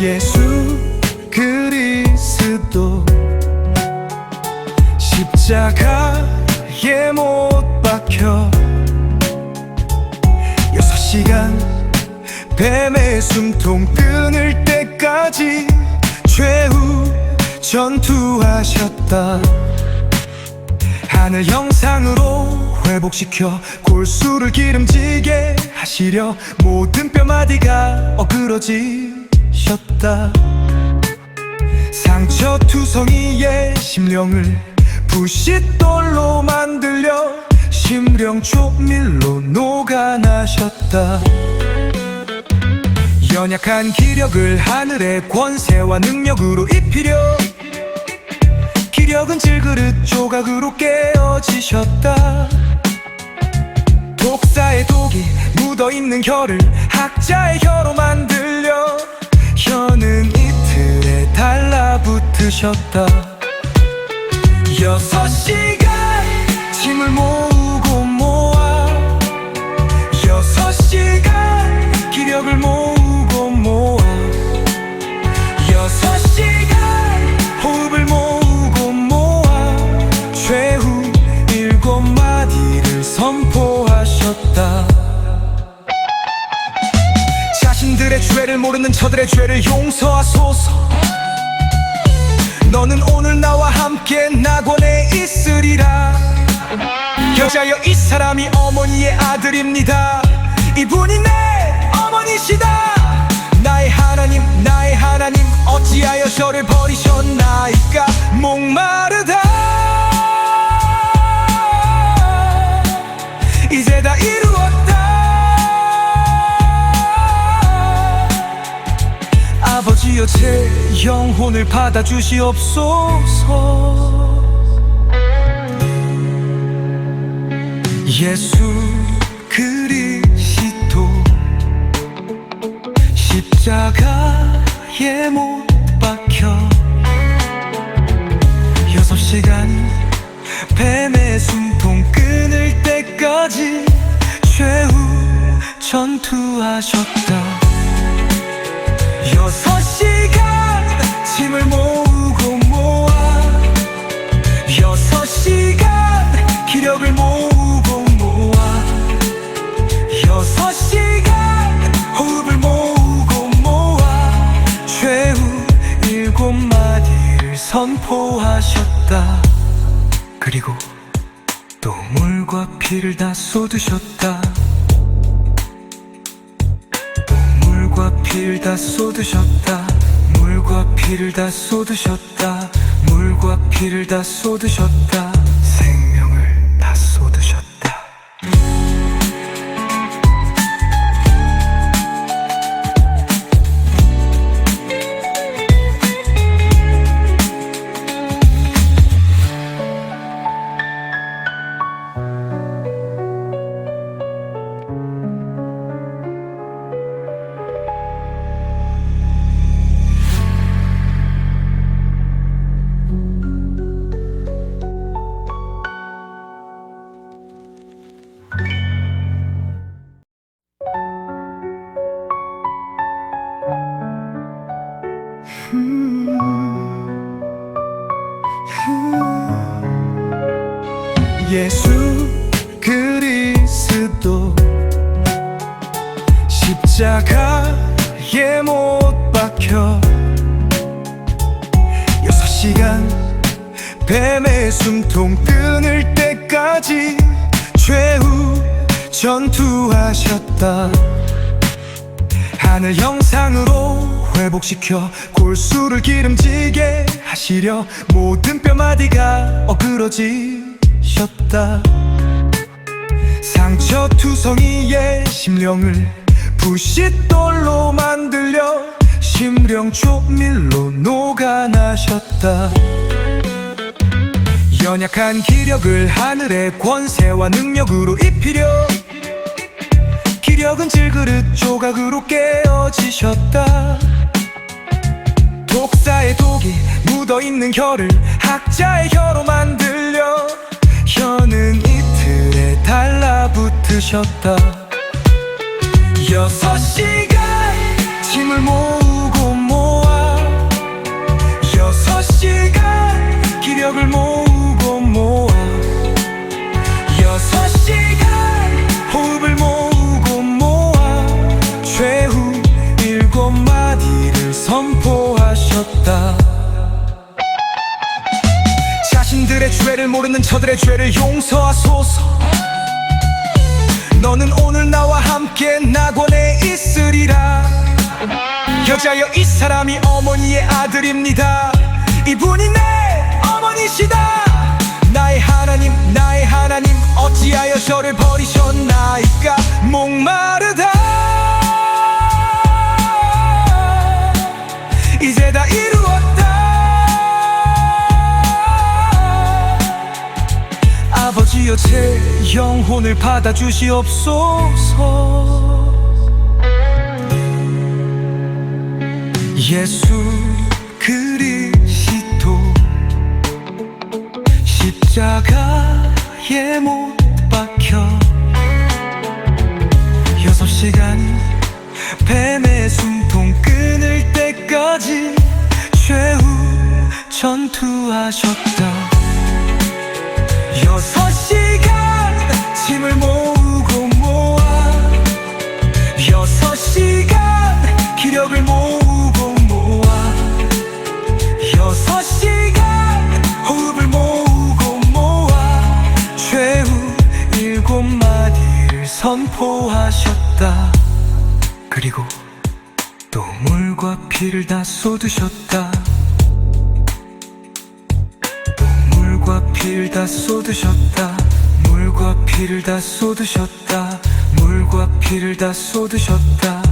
예수 그리스도 십자가에 못 박혀 여섯 시간 뱀의 숨통 끊을 때까지 최후 전투하셨다. 하늘 형상으로 회복시켜 골수를 기름지게 하시려 모든 뼈마디가 어그러지셨다. 상처 투성이의 심령을 부싯돌로 만들려 심령 조밀로 녹아나셨다. 연약한 기력을 하늘의 권세와 능력으로 입히려 기력은 질그릇 조각으로 깨어지셨다. 독사의 독이 묻어있는 혀를 학자의 혀로 만들려 혀는 이틀에 달라붙으셨다. 여섯 시간 짐을 모으 모르는 저들의 죄를 용서하소서. 너는 오늘 나와 함께 낙원에 있으리라. 여자여 이 사람이 어머니의 아들입니다. 이분이 내 어머니시다 아버지여 제 영혼을 받아주시옵소서. 예수 그리스도 십자가에 못 박혀 여섯 시간 뱀의 숨통 끊을 때까지 최후 전투하셨다 선포하셨다. 그리고 또 물과 피를 다 쏟으셨다. 또 물과 피를 다 쏟으셨다. 물과 피를 다 쏟으셨다. 물과 피를 다 쏟으셨다 예수 그리스도. 십자가에 못 박혀 여섯 시간 뱀의 숨통 끊을 때까지 최후 전투하셨다. 하늘 형상으로 회복시켜 골수를 기름지게 하시려 모든 뼈마디가 어그러지 셨다. 상처투성이의 심령을 부싯돌로 만들려 심령 조밀로 녹아나셨다. 연약한 기력을 하늘의 권세와 능력으로 입히려 기력은 질그릇 조각으로 깨어지셨다. 독사의 독이 묻어있는 혀를 학자의 혀로 만들려 혀는 이틀에 달라붙으셨다. 여섯 시간 짐을 모으 모르는 저들의 죄를 용서하소서. 너는 오늘 나와 함께 낙원에 있으리라. 여자여 이 사람이 어머니의 아들입니다. 이분이 내 어머니시다. 나의 하나님 나의 하나님 어찌하여 저를 버리셨나이까? 목마 아버지여 제 영혼을 받아주시옵소서. 예수 그리스도 십자가에 못 박혀 여섯 시간 뱀의 숨통 끊을 때까지 최후 전투하셨다 선포하셨다. 그리고 또 물과 피를 다 쏟으셨다. 또 물과 피를 다 쏟으셨다. 물과 피를 다 쏟으셨다. 물과 피를 다 쏟으셨다